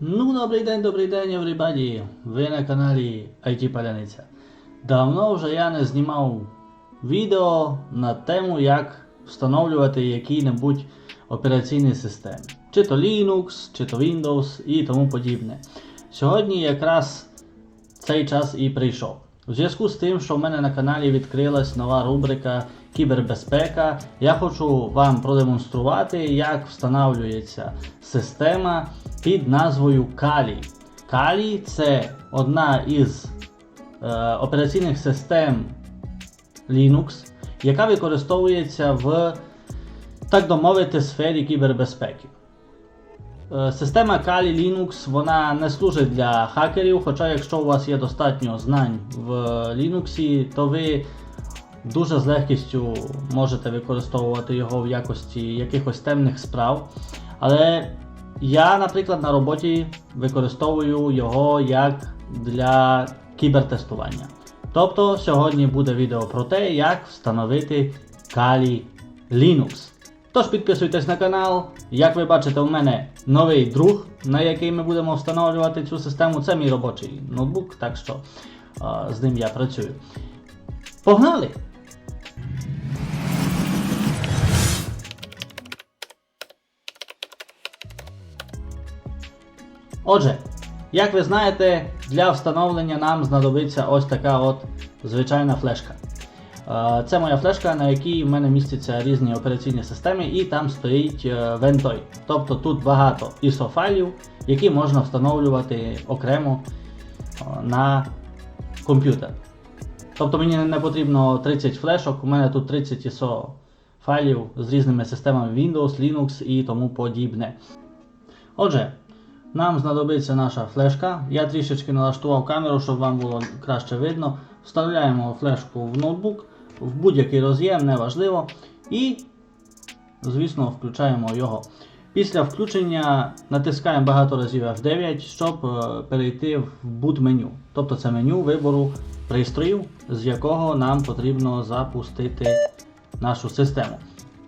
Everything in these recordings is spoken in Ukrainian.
Ну, добрий день, добрий день, everybody! Ви на каналі IT Паляниця. Давно вже я не знімав відео на тему, як встановлювати які-небудь операційні системи. Чи то Linux, чи то Windows і тому подібне. Сьогодні якраз цей час і прийшов. У зв'язку з тим, що в мене на каналі відкрилась нова рубрика Кібербезпека, я хочу вам продемонструвати, як встановлюється система під назвою Kali. Kali це одна із е, операційних систем Linux, яка використовується в, так би мовити, сфері кібербезпеки. Е, Система Kali Linux вона не служить для хакерів, хоча якщо у вас є достатньо знань в Linux, то ви дуже з легкістю можете використовувати його в якості якихось темних справ. Але я, наприклад, на роботі використовую його як для кібертестування. Тобто сьогодні буде відео про те, як встановити Kali Linux. Тож підписуйтесь на канал. Як ви бачите, у мене новий друг, на який ми будемо встановлювати цю систему. Це мій робочий ноутбук, так що а, з ним я працюю. Погнали! Отже, як ви знаєте, для встановлення нам знадобиться ось така от звичайна флешка. Е, Це моя флешка, на якій в мене містяться різні операційні системи, і там стоїть е, Ventoy. Тобто тут багато ISO файлів, які можна встановлювати окремо е, на комп'ютер. Тобто мені не потрібно 30 флешок, у мене тут 30 ISO файлів з різними системами Windows, Linux і тому подібне. Отже, нам знадобиться наша флешка. Я трішечки налаштував камеру, щоб вам було краще видно. Вставляємо флешку в ноутбук, в будь-який роз'єм, неважливо. І, звісно, включаємо його. Після включення натискаємо багато разів F9, щоб е, перейти в boot меню. Тобто це меню вибору пристроїв, з якого нам потрібно запустити нашу систему.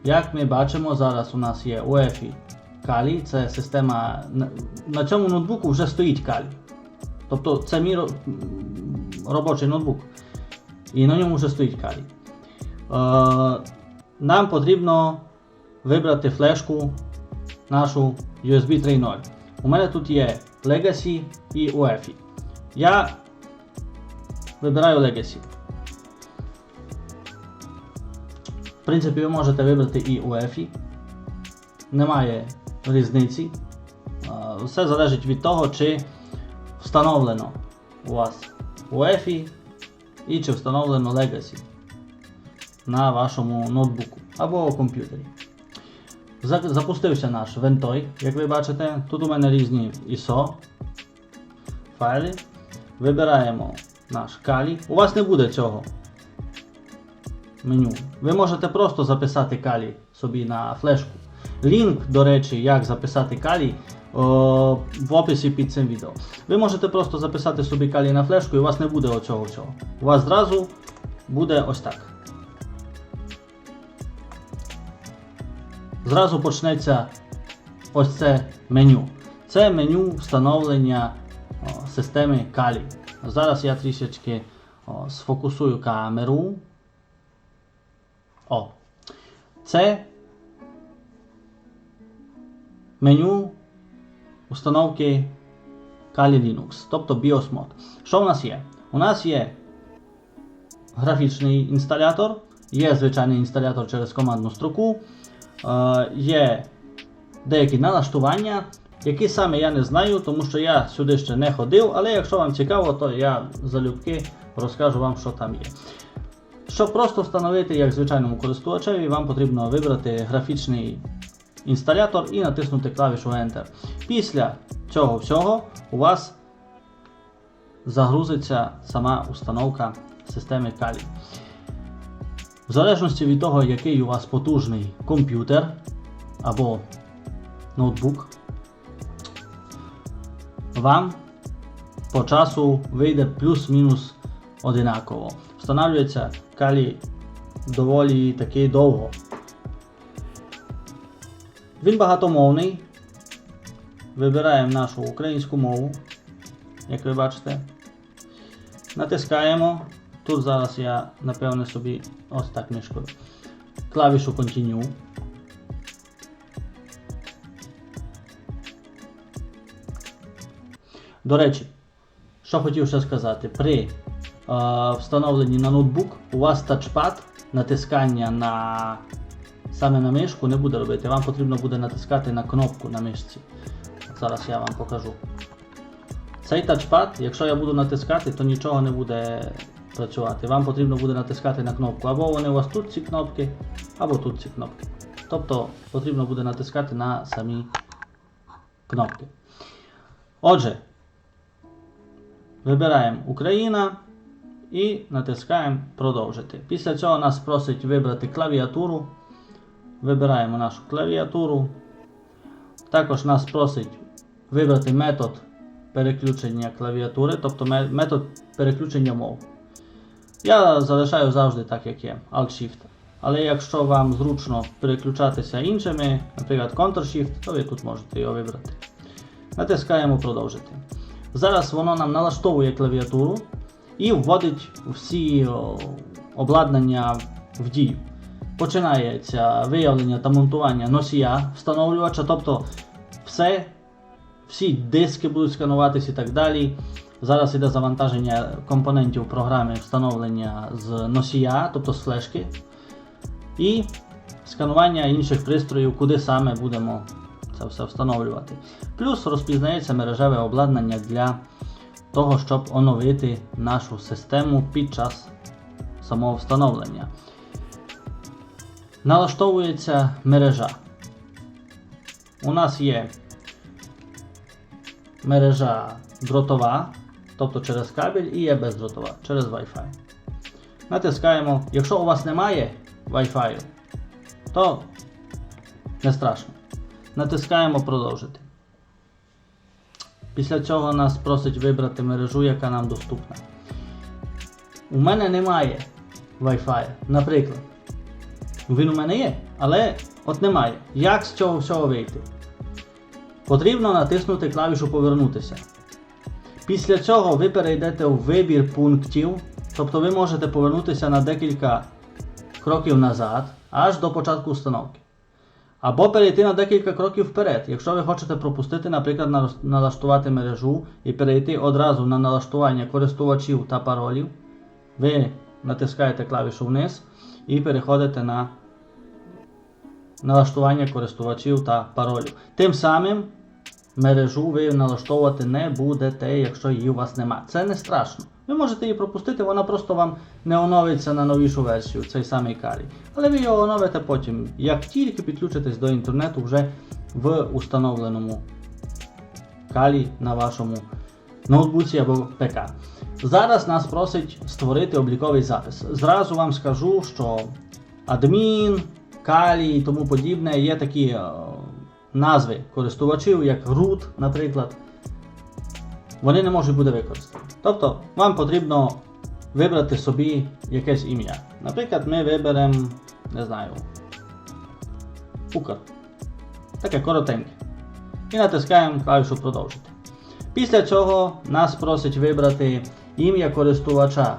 Як ми бачимо, зараз у нас є UEFI Kali, це система. на- цьому ноутбуку вже стоїть Kali. Тобто це мій робочий ноутбук. І на ньому вже стоїть Kali. Е, нам потрібно вибрати флешку нашу USB 3.0. У мене тут є Legacy і UEFI. Я вибираю Legacy. В принципі, ви можете вибрати і UEFI. Немає різниці. Все залежить від того, чи встановлено у вас UEFI і чи встановлено Legacy на вашому ноутбуку або комп'ютері. Запустився наш Ventoy, як ви бачите. Тут у мене різні ISO файли. Вибираємо наш Kali. У вас не буде цього меню. Ви можете просто записати Kali собі на флешку. Лінк, до речі, як записати Kali о, в описі під цим відео. Ви можете просто записати собі Kali на флешку і у вас не буде оцього всього. У вас зразу буде ось так. Зразу почнеться ось це меню. Це меню встановлення о, системи Kali. Зараз я трішечки о, сфокусую камеру. О. Це меню установки Kali Linux, тобто BIOS мод. Що в нас є? У нас є графічний інсталятор, є звичайний інсталятор через командну строку, е, є деякі налаштування, які саме я не знаю, тому що я сюди ще не ходив, але якщо вам цікаво, то я залюбки розкажу вам, що там є. Щоб просто встановити як звичайному користувачеві, вам потрібно вибрати графічний інсталятор і натиснути клавішу Enter. Після цього всього у вас загрузиться сама установка системи Kali. В залежності від того, який у вас потужний комп'ютер або ноутбук, вам по часу вийде плюс-мінус одинаково. Встановлюється Kali доволі таки довго. Він багатомовний. вибираємо нашу українську мову, як ви бачите. Натискаємо. Тут зараз я напевне собі ось так мішкою. Клавішу Continue. До речі, що хотів ще сказати, при е, встановленні на ноутбук у вас тачпад натискання на саме на мишку не буде робити. Вам потрібно буде натискати на кнопку на мишці. Зараз я вам покажу. Цей тачпад, якщо я буду натискати, то нічого не буде працювати. Вам потрібно буде натискати на кнопку. Або вони у вас тут ці кнопки, або тут ці кнопки. Тобто потрібно буде натискати на самі кнопки. Отже, вибираємо Україна і натискаємо продовжити. Після цього нас просить вибрати клавіатуру. Вибираємо нашу клавіатуру. Також нас просить вибрати метод переключення клавіатури, тобто метод переключення мов. Я залишаю завжди так, як є, Alt-Shift. Але якщо вам зручно переключатися іншими, наприклад, Ctrl-Shift, то ви тут можете його вибрати. Натискаємо продовжити. Зараз воно нам налаштовує клавіатуру і вводить всі обладнання в дію. Починається виявлення та монтування носія встановлювача, тобто все, всі диски будуть скануватись і так далі. Зараз іде завантаження компонентів програми встановлення з носія, тобто з флешки, і сканування інших пристроїв, куди саме будемо це все встановлювати. Плюс розпізнається мережеве обладнання для того, щоб оновити нашу систему під час самого встановлення. Налаштовується мережа. У нас є мережа дротова, тобто через кабель, і є бездротова через Wi-Fi. Натискаємо. Якщо у вас немає Wi-Fi, то не страшно. Натискаємо продовжити. Після цього нас просить вибрати мережу, яка нам доступна. У мене немає Wi-Fi, наприклад. Він у мене є, але от немає. Як з цього всього вийти? Потрібно натиснути клавішу Повернутися. Після цього ви перейдете в вибір пунктів, тобто ви можете повернутися на декілька кроків назад, аж до початку установки. Або перейти на декілька кроків вперед. Якщо ви хочете пропустити, наприклад, налаштувати мережу і перейти одразу на налаштування користувачів та паролів, ви натискаєте клавішу вниз і переходите на налаштування користувачів та паролів. Тим самим мережу ви налаштовувати не будете, якщо її у вас нема. Це не страшно. Ви можете її пропустити, вона просто вам не оновиться на новішу версію, цей самий карій. Але ви його оновите потім, як тільки підключитесь до інтернету вже в установленому калі на вашому ноутбуці або ПК. Зараз нас просить створити обліковий запис. Зразу вам скажу, що адмін, калі і тому подібне є такі е, назви користувачів, як root, наприклад. Вони не можуть бути використані. Тобто, вам потрібно вибрати собі якесь ім'я. Наприклад, ми виберемо, не знаю, Укр. Таке коротеньке. І натискаємо клавішу продовжити. Після цього нас просить вибрати ім'я користувача.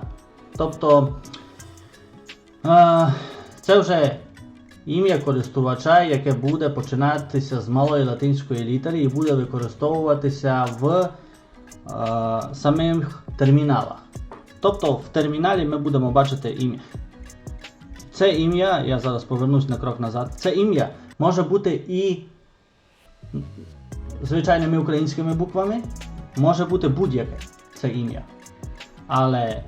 Тобто е, це вже ім'я користувача, яке буде починатися з малої латинської літери і буде використовуватися в е, самих терміналах. Тобто в терміналі ми будемо бачити ім'я. Це ім'я, я зараз повернусь на крок назад. Це ім'я може бути і звичайними українськими буквами, може бути будь-яке це ім'я. Але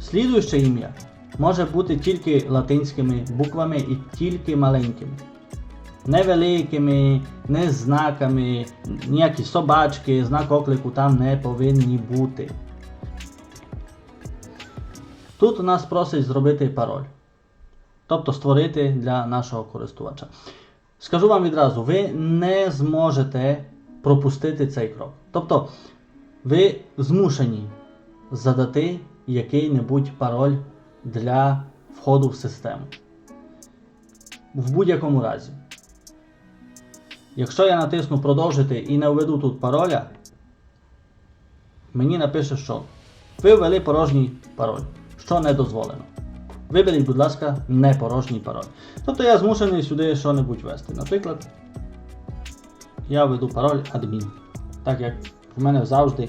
слідуюче ім'я може бути тільки латинськими буквами і тільки маленькими. Не великими, не знаками, ніякі собачки, знак оклику там не повинні бути. Тут нас просить зробити пароль. Тобто створити для нашого користувача. Скажу вам відразу, ви не зможете пропустити цей крок. Тобто, ви змушені задати який-небудь пароль для входу в систему. В будь-якому разі. Якщо я натисну продовжити і не введу тут пароля, мені напише, що ви ввели порожній пароль, що не дозволено. Виберіть, будь ласка, не порожній пароль. Тобто я змушений сюди що-небудь ввести. Наприклад, я введу пароль адмін. Так як в мене завжди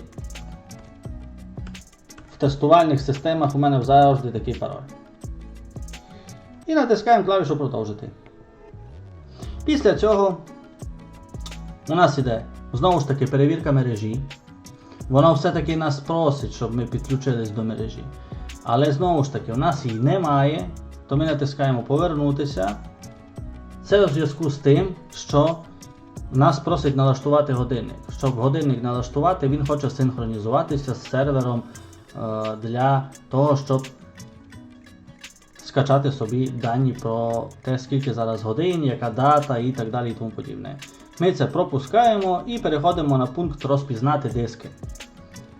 в тестувальних системах у мене завжди такий пароль. І натискаємо клавішу продовжити. Після цього у нас іде знову ж таки перевірка мережі. Воно все-таки нас просить, щоб ми підключились до мережі. Але знову ж таки, у нас її немає, то ми натискаємо повернутися. Це у зв'язку з тим, що нас просить налаштувати годинник. Щоб годинник налаштувати, він хоче синхронізуватися з сервером е, для того, щоб скачати собі дані про те, скільки зараз годин, яка дата і так далі і тому подібне. Ми це пропускаємо і переходимо на пункт розпізнати диски.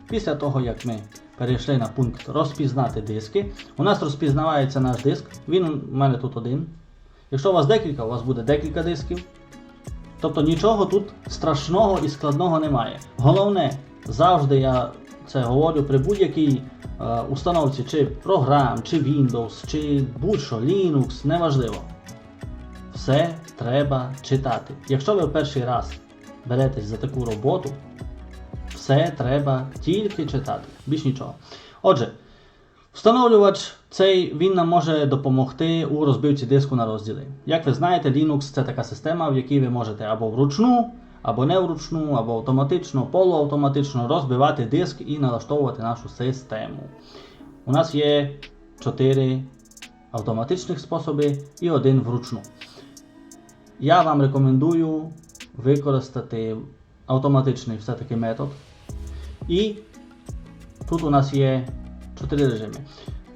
Після того, як ми перейшли на пункт розпізнати диски, у нас розпізнавається наш диск. Він у мене тут один. Якщо у вас декілька, у вас буде декілька дисків. Тобто нічого тут страшного і складного немає. Головне, завжди я це говорю при будь-якій е, установці, чи програм, чи Windows, чи будь-що, Linux, неважливо. Все треба читати. Якщо ви в перший раз беретесь за таку роботу, все треба тільки читати, більш нічого. Отже, встановлювач цей він нам може допомогти у розбивці диску на розділи. Як ви знаєте, Linux це така система, в якій ви можете або вручну, або не вручну, або автоматично, полуавтоматично розбивати диск і налаштовувати нашу систему. У нас є 4 автоматичних способи і один вручну. Я вам рекомендую використати автоматичний все-таки метод. І тут у нас є 4 режими.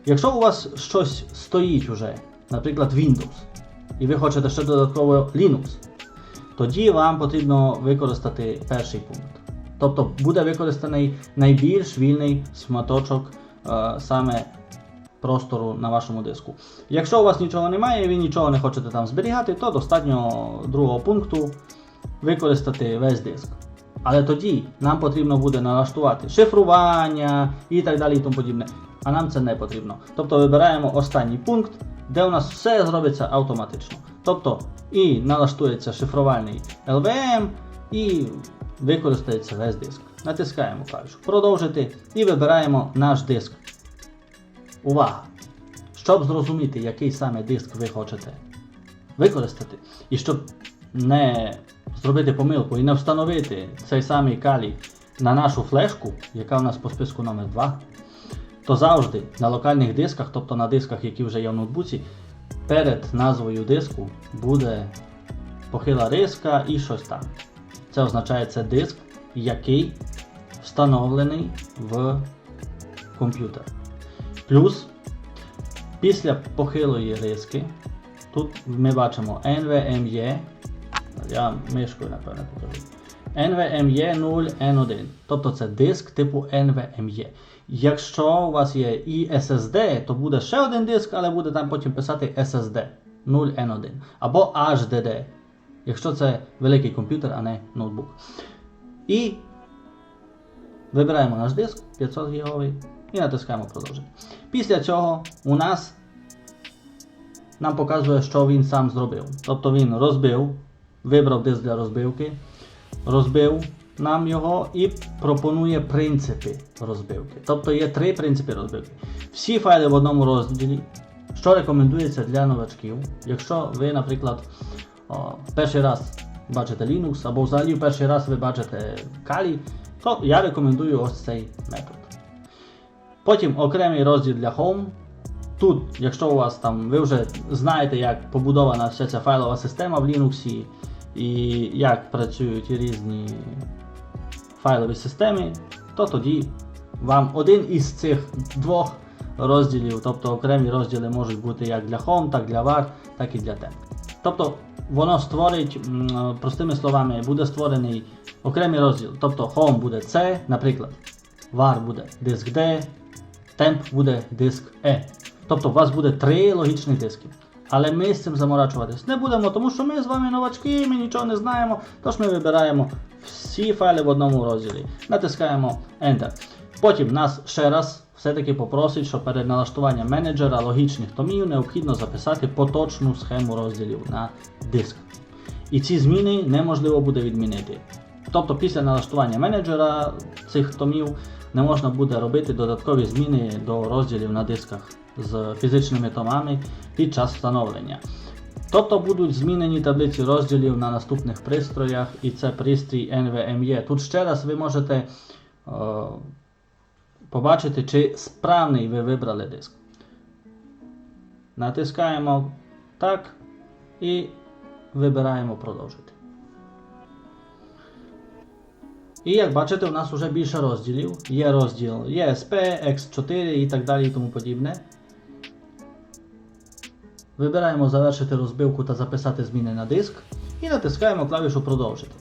Якщо у вас щось стоїть уже, наприклад, Windows, і ви хочете ще додатково Linux, тоді вам потрібно використати перший пункт. Тобто буде використаний найбільш вільний шматочок е, саме простору на вашому диску. Якщо у вас нічого немає і ви нічого не хочете там зберігати, то достатньо другого пункту використати весь диск. Але тоді нам потрібно буде налаштувати шифрування і так далі і тому подібне. А нам це не потрібно. Тобто вибираємо останній пункт, де у нас все зробиться автоматично. Тобто і налаштується шифрувальний LVM, і використається весь диск. Натискаємо клавішу Продовжити і вибираємо наш диск. Увага! Щоб зрозуміти, який саме диск ви хочете використати, і щоб не зробити помилку і не встановити цей самий калій на нашу флешку, яка у нас по списку номер 2 то завжди на локальних дисках, тобто на дисках, які вже є в ноутбуці, перед назвою диску буде похила риска і щось там. Це означає це диск, який встановлений в комп'ютер. Плюс після похилої риски, тут ми бачимо NVMe, я мишкою напевно покажу. NVMe 0N1. Тобто це диск типу NVMe. Якщо у вас є і SSD, то буде ще один диск, але буде там потім писати SSD 0N1 або HDD. Якщо це великий комп'ютер, а не ноутбук. І вибираємо наш диск 500 ГБ і натискаємо продовжити. Після цього у нас нам показує, що він сам зробив. Тобто він розбив, вибрав диск для розбивки, розбив нам його і пропонує принципи розбивки. Тобто є три принципи розбивки. Всі файли в одному розділі, що рекомендується для новачків. Якщо ви, наприклад, о, перший раз бачите Linux, або взагалі перший раз ви бачите Kali, то я рекомендую ось цей метод. Потім окремий розділ для Home. Тут, якщо у вас там, ви вже знаєте, як побудована вся ця файлова система в Linux і як працюють різні файлові системи, то тоді вам один із цих двох розділів, тобто окремі розділи можуть бути як для Home, так для var, так і для Temp. Тобто воно створить, простими словами, буде створений окремий розділ. Тобто Home буде C, наприклад, var буде диск D, Temp буде диск E. Тобто у вас буде три логічні диски. Але ми з цим заморачуватись не будемо, тому що ми з вами новачки, ми нічого не знаємо. Тож ми вибираємо всі файли в одному розділі. Натискаємо Enter. Потім нас ще раз все-таки попросить, що перед налаштуванням менеджера логічних томів необхідно записати поточну схему розділів на диск. І ці зміни неможливо буде відмінити. Тобто після налаштування менеджера цих томів не можна буде робити додаткові зміни до розділів на дисках з фізичними томами під час встановлення. Тобто будуть змінені таблиці розділів на наступних пристроях, і це пристрій NVMe. Тут ще раз ви можете е, побачити, чи справний ви вибрали диск. Натискаємо так і вибираємо продовжити. І як бачите, у нас вже більше розділів. Є розділ ESP, X4 і так далі і тому подібне. Вибираємо завершити розбивку та записати зміни на диск і натискаємо клавішу продовжити.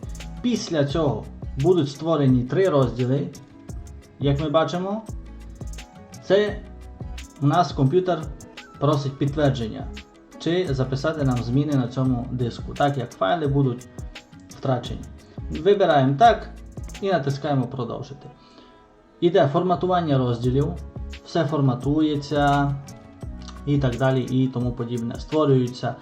Після цього будуть створені три розділи. Як ми бачимо, це у нас комп'ютер просить підтвердження, чи записати нам зміни на цьому диску, так як файли будуть втрачені. Вибираємо так і натискаємо продовжити. Іде форматування розділів, все форматується і так далі і тому подібне. Створюються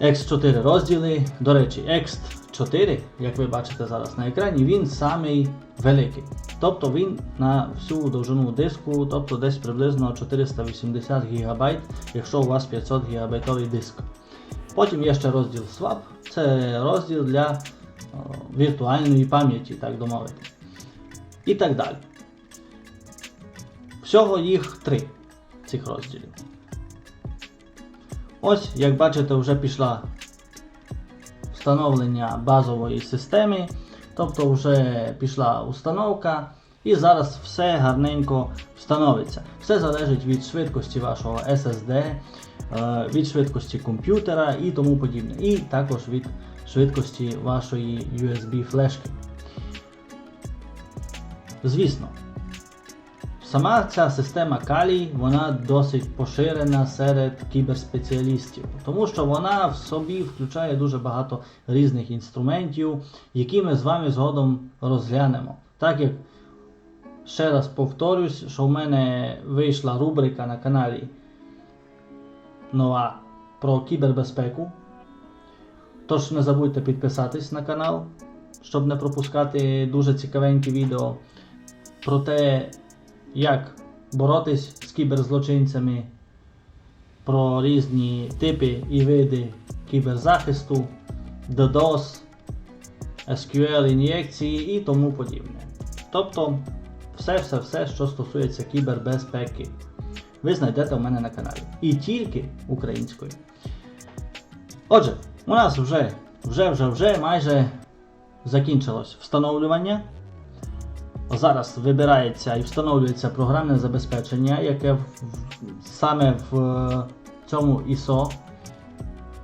X4 розділи. До речі, X4, як ви бачите зараз на екрані, він самий великий. Тобто він на всю довжину диску, тобто десь приблизно 480 ГБ, якщо у вас 500 ГБ диск. Потім є ще розділ Swap, це розділ для віртуальної пам'яті, так би мовити. І так далі. Всього їх три цих розділів. Ось, як бачите, вже пішла встановлення базової системи, тобто вже пішла установка, і зараз все гарненько встановиться. Все залежить від швидкості вашого SSD, е, від швидкості комп'ютера і тому подібне. І також від швидкості вашої USB флешки. Звісно, Сама ця система Kali, вона досить поширена серед кіберспеціалістів, тому що вона в собі включає дуже багато різних інструментів, які ми з вами згодом розглянемо. Так як ще раз повторюсь, що в мене вийшла рубрика на каналі нова про кібербезпеку. Тож не забудьте підписатись на канал, щоб не пропускати дуже цікавенькі відео про те, як боротись з кіберзлочинцями, про різні типи і види кіберзахисту, DDoS, SQL ін'єкції і тому подібне. Тобто все-все-все, що стосується кібербезпеки, ви знайдете у мене на каналі. І тільки українською. Отже, у нас вже вже вже вже майже закінчилось встановлювання. Зараз вибирається і встановлюється програмне забезпечення, яке в, саме в е, цьому ISO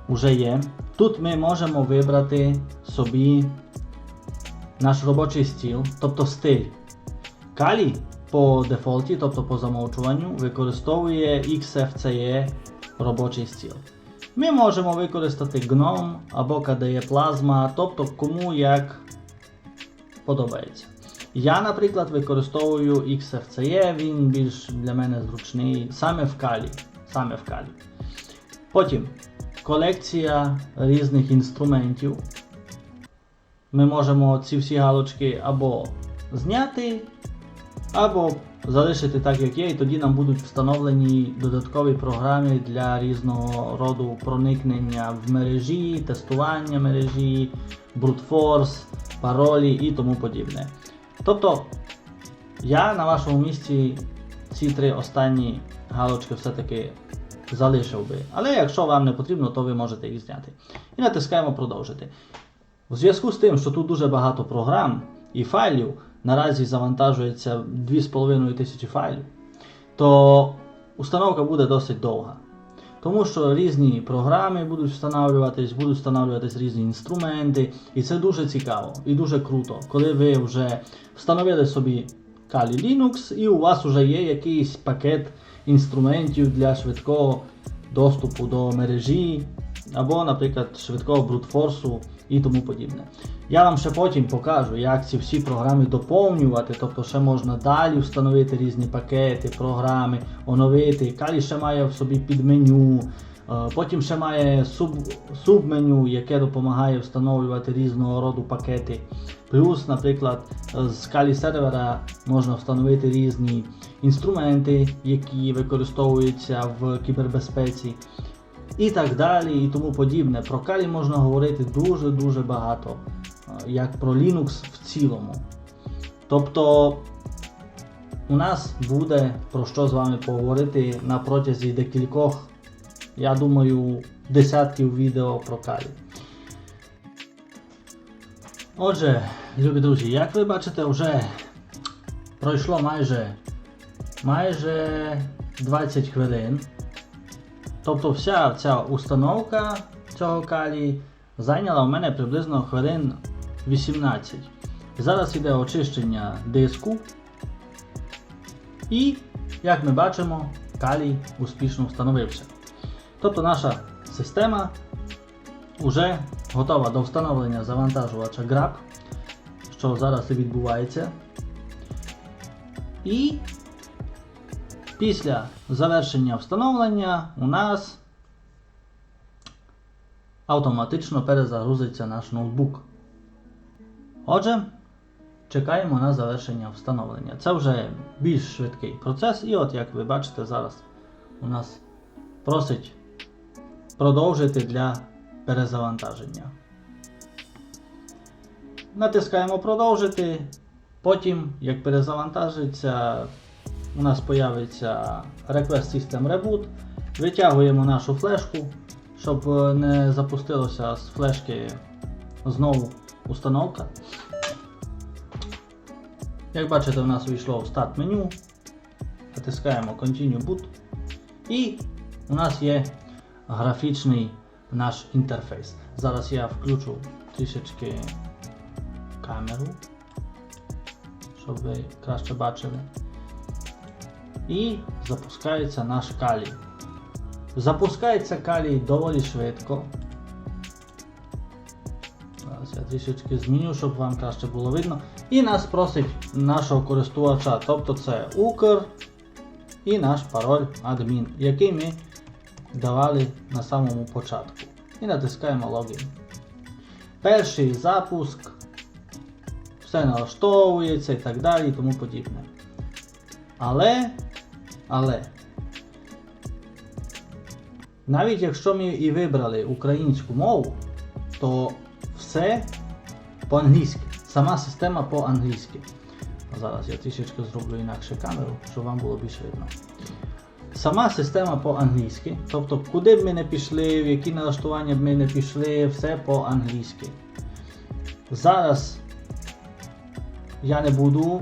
вже є. Тут ми можемо вибрати собі наш робочий стіл, тобто стиль. Kali по дефолті, тобто по замовчуванню, використовує XFCE робочий стіл. Ми можемо використати GNOME або KDE Plasma, тобто кому як подобається. Я, наприклад, використовую XFCE, він більш для мене зручний саме в калі. Саме в калі. Потім колекція різних інструментів. Ми можемо ці всі галочки або зняти, або залишити так, як є, і тоді нам будуть встановлені додаткові програми для різного роду проникнення в мережі, тестування мережі, брутфорс, паролі і тому подібне. Тобто, я на вашому місці ці три останні галочки все-таки залишив би. Але якщо вам не потрібно, то ви можете їх зняти. І натискаємо продовжити. У зв'язку з тим, що тут дуже багато програм і файлів, наразі завантажується 2500 файлів, то установка буде досить довга. Тому що різні програми будуть встановлюватись, будуть встановлюватись різні інструменти, і це дуже цікаво і дуже круто, коли ви вже встановили собі Kali Linux і у вас вже є якийсь пакет інструментів для швидкого доступу до мережі, або, наприклад, швидкого брутфорсу і тому подібне. Я вам ще потім покажу, як ці всі програми доповнювати, тобто ще можна далі встановити різні пакети, програми, оновити. Калі ще має в собі підменю, е, потім ще має суб, субменю, яке допомагає встановлювати різного роду пакети. Плюс, наприклад, з Kali сервера можна встановити різні інструменти, які використовуються в кібербезпеці і так далі, і тому подібне. Про Kali можна говорити дуже-дуже багато, е, як про Linux в цілому. Тобто у нас буде про що з вами поговорити на протязі декількох, я думаю, десятків відео про Kali. Отже, любі друзі, як ви бачите, вже пройшло майже, майже 20 хвилин. Тобто вся ця установка цього калії зайняла у мене приблизно хвилин 18. Зараз йде очищення диску. І, як ми бачимо, калій успішно встановився. Тобто наша система вже готова до встановлення завантажувача GRAB, що зараз і відбувається. І Після завершення встановлення у нас автоматично перезагрузиться наш ноутбук. Отже, чекаємо на завершення встановлення. Це вже більш швидкий процес, і от як ви бачите, зараз у нас просить продовжити для перезавантаження. Натискаємо продовжити. Потім, як перезавантажиться, у нас появиться Request System Reboot. Витягуємо нашу флешку, щоб е, не запустилося з флешки знову установка. Як бачите, у нас вийшло в старт меню. Натискаємо Continue Boot. І у нас є графічний наш інтерфейс. Зараз я включу трішечки камеру, щоб ви краще бачили і запускається наш калій. Запускається калій доволі швидко. Зараз я трішечки зміню, щоб вам краще було видно. І нас просить нашого користувача, тобто це Укр і наш пароль адмін, який ми давали на самому початку. І натискаємо логін. Перший запуск, все налаштовується і так далі і тому подібне. Але, але, навіть якщо ми і вибрали українську мову, то все по-англійськи. Сама система по-англійськи. Зараз я трішечки зроблю інакше камеру, щоб вам було більше видно. Сама система по-англійськи. Тобто, куди б ми не пішли, в які налаштування б ми не пішли, все по-англійськи. Зараз я не буду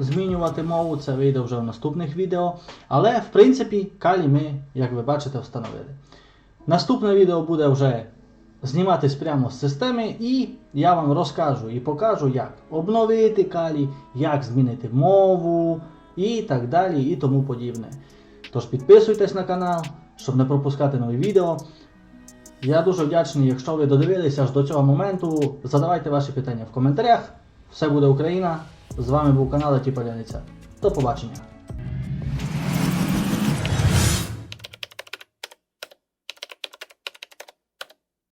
змінювати мову, це вийде вже в наступних відео. Але, в принципі, калі ми, як ви бачите, встановили. Наступне відео буде вже зніматись прямо з системи, і я вам розкажу і покажу, як обновити калі, як змінити мову і так далі, і тому подібне. Тож підписуйтесь на канал, щоб не пропускати нові відео. Я дуже вдячний, якщо ви додивилися аж до цього моменту. Задавайте ваші питання в коментарях. Все буде Україна! З вами був канал Ті Поляниця. До побачення!